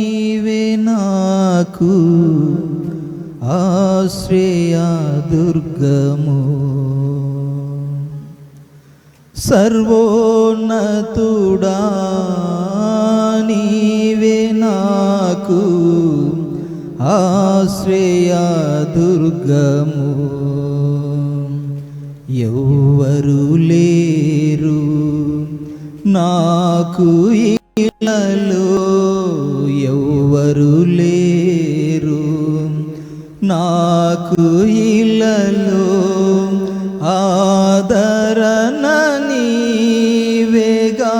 నీవే నాకు ఆశ్రయ దుర్గము. సర్వోన్నతుడా నీవే నాకు ఆశ్రయ దుర్గము. ఎవ్వరు లేరు నాకు ఇలలో నాకు ఇలలో ఆదరణ నీవేగా.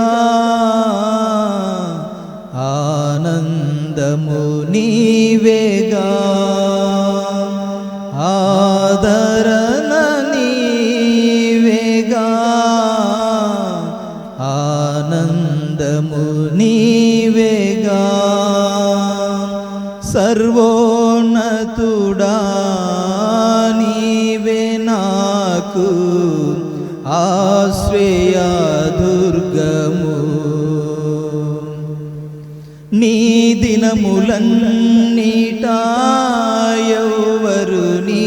ఆనందము నీవేగా. ఆదరణ సర్వోన్నతుడా నీవే నాకు ఆశ్రయ దుర్గము. నీ దినములన్నీటాయవరు నీ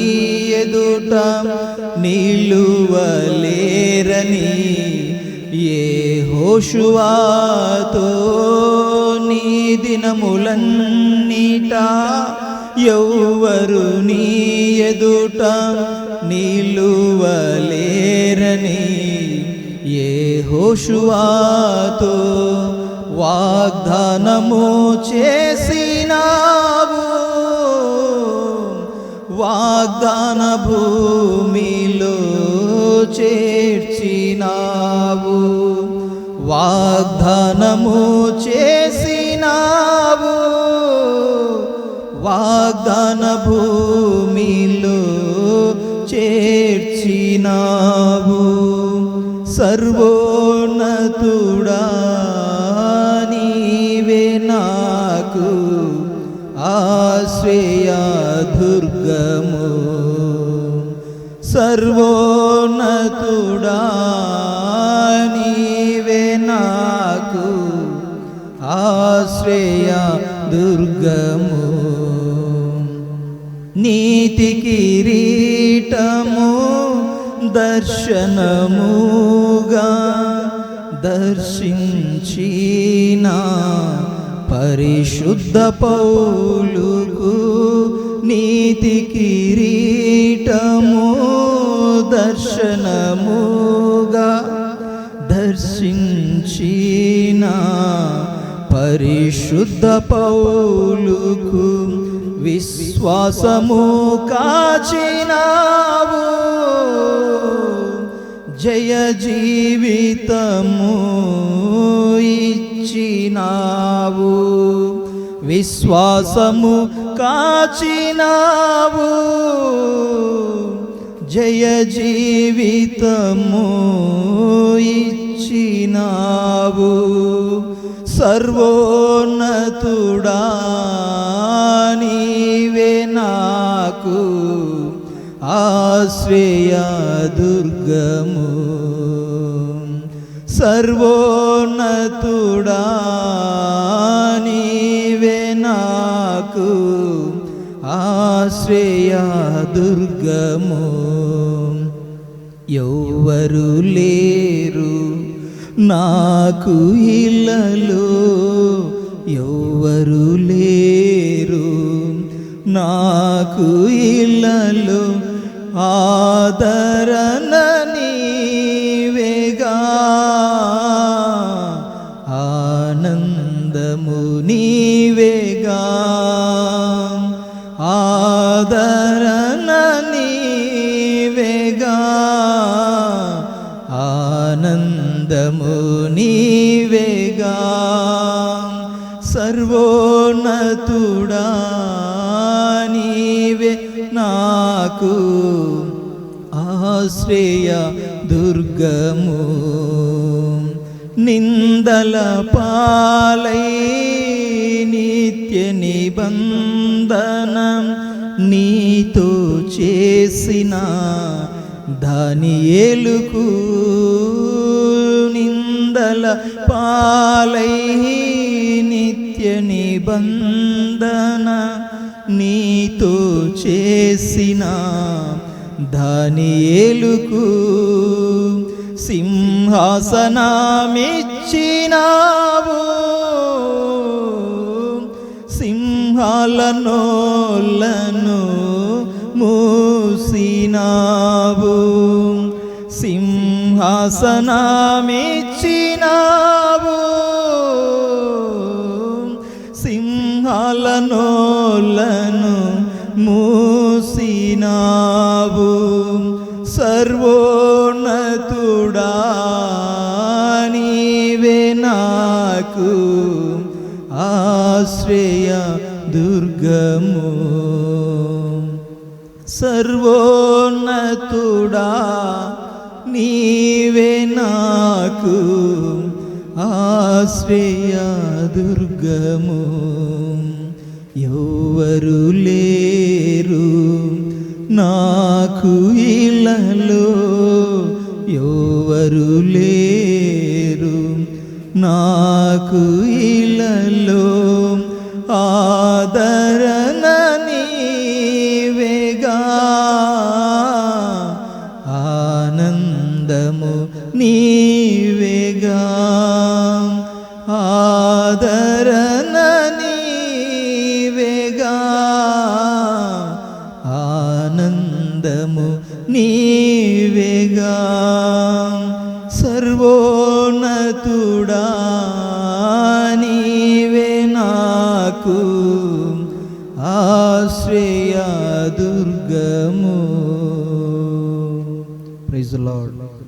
ఎదుట నిలువలేరని ఏ హోషువాతో నీ దినములన్నీ నీట? ఎవ్వరు నీ ఎదుట నిలువలేరని ఏ హోషువాతో వాగ్దానము చేసినావు. వాగ్దాన భూమిలో చేర్చినావు. వాగ్దానము చేసినావు. వాగ్దాన భూమిలో చేర్చినావు. సర్వోన్నతుడా నీవే నాకు ఆశ్రయ దుర్గము. సర్వోన్నతుడా నీవే నాకు ఆశ్రయ దుర్గము. నీతి కిరీటము దర్శనముగా దర్శించినా పరిశుద్ధ పౌలుకు నీతి కిరీటము దర్శనముగా దర్శించిన పరిశుద్ధ పౌలుకు శ్వాసము కాచినావు. జయ జీవితము ఇచ్చినావు. విశ్వాసము కాచినావు. జయ జీవితము ఇచ్చినావు. సర్వోన్నతుడా ఆశ్రయ దుర్గము. సర్వోన్నతుడా నీవే నాకు దుర్గము. ఎవ్వరు లేరు నాకు ఇళ్ళలో ఎవ్వరు లేరు నాకు ఇళ్ళలో ఆదరణ నీవేగా. ఆనందము నీవేగా. ఆదరణ నీవేగా. ఆనందము నీవేగా. సర్వో నాకు ఆశ్రయ దుర్గము. నిందల పాలై నిత్య నిబంధనం నీతో చేసిన దాని ఏలుకు నిందల పాలై నిత్య నిబంధన చేసిన దానియేలుకు సింహాసనమిచ్చినావు. సింహాలనోలను మూసినావు. సింహాసనమిచ్చినావు. సింహాలనోలను నోళ్ళను మూసినావు సర్వోన్నతుడా నీవే నాకు ఆశ్రయ దుర్గము సర్వోన్నతుడా నీవే నాకు ఆశ్రయ దుర్గము ఎవరు లేరు. నాకు ఇలలో ఎవరు లేరు. నాకు ఇలలో ఆదరణ నీవేగా. ఆనందము నీ ఆనందము నీవేగా. సర్వోన్నతుడా నీవే నాకు. ఆశ్రయ దుర్గము. Praise lord